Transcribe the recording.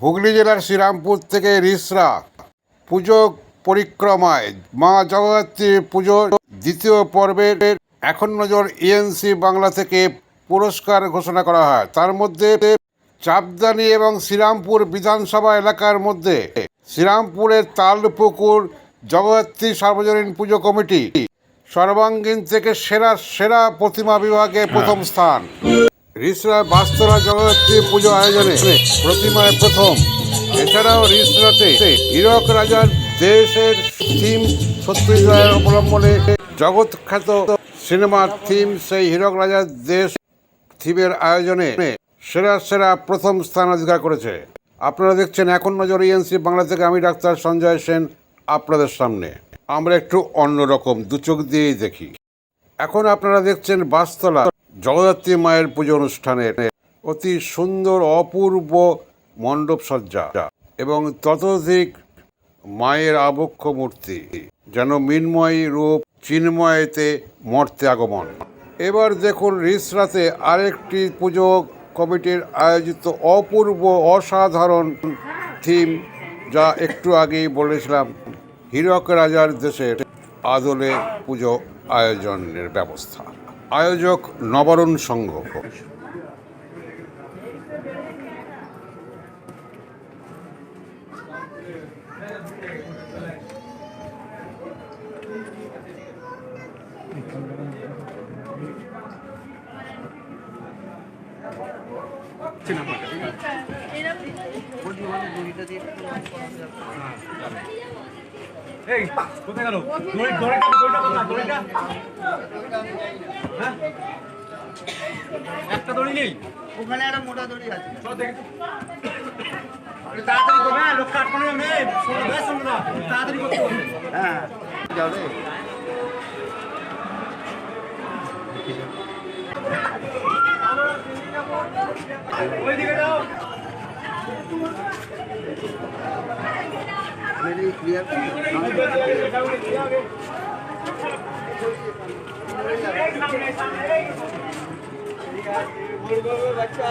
হুগলি জেলার শ্রীরামপুর থেকে রিসরা। পুজো পরিক্রমায় মা জগদ্ধাত্রী পুজোর দ্বিতীয় পর্বের এখন নজর ইএনসি বাংলা থেকে পুরস্কার ঘোষণা করা হয়। তার মধ্যে চাপদানি এবং শ্রীরামপুর বিধানসভা এলাকার মধ্যে শ্রীরামপুরের তালপুকুর জগদ্ধাত্রী সার্বজনীন পুজো কমিটি সর্বাঙ্গীন থেকে সেরা সেরা প্রতিমা বিভাগে প্রথম স্থান। রিসরা বাস্তরা জগদ্ধাত্রী পুজো আয়োজনে প্রতিমায় প্রথম। এছাড়াও রিসরাতে হীরক রাজার দেশের থিম ছত্রিশ রায়ের অবলম্বনে জগৎ খ্যাত সিনেমার থিম সেই হীরক রাজার দেশ থিমের আয়োজনে সেরা সেরা প্রথম স্থান অধিকার করেছে। আপনারা দেখছেন এখন নজর ইএনসি বাংলা থেকে আমি ডাক্তার সঞ্জয় সেন আপনাদের সামনে। আমরা একটু অন্যরকম, দু চোখ দিয়েই দেখি। এখন আপনারা দেখছেন বাসতলা। জগদ্ধাত্রী মায়ের পুজো অনুষ্ঠানের অতি সুন্দর অপূর্ব মণ্ডপ সজ্জা এবং ততোধিক মায়ের আবক্ষ মূর্তি, যেন মিন্ময়ী রূপ চিন্ময়তে মর্তে আগমন। এবার দেখুন রিসরাতে আরেকটি পুজো কমিটির আয়োজিত অপূর্ব অসাধারণ থিম যা একটু আগেই বলেছিলাম, হীরক রাজার দেশের আদলে পুজো আয়োজনের ব্যবস্থা। আয়োজক নবরণ সংঘ। এই কোথায় গেল? দড়ি দড়িটা দড়িটা কোথায়? দড়িটা? হ্যাঁ? একটা দড়ি নেই? ওখানে একটা মোটা দড়ি আছে। চল দেখি তাড়াতাড়ি করবে লোকটা আটকানো যাবে শোনো না, শোনো না, তাড়াতাড়ি করতে হবে হ্যাঁ যাবে। ওইদিকে যাও। मेरे लिए क्लियर बच्चा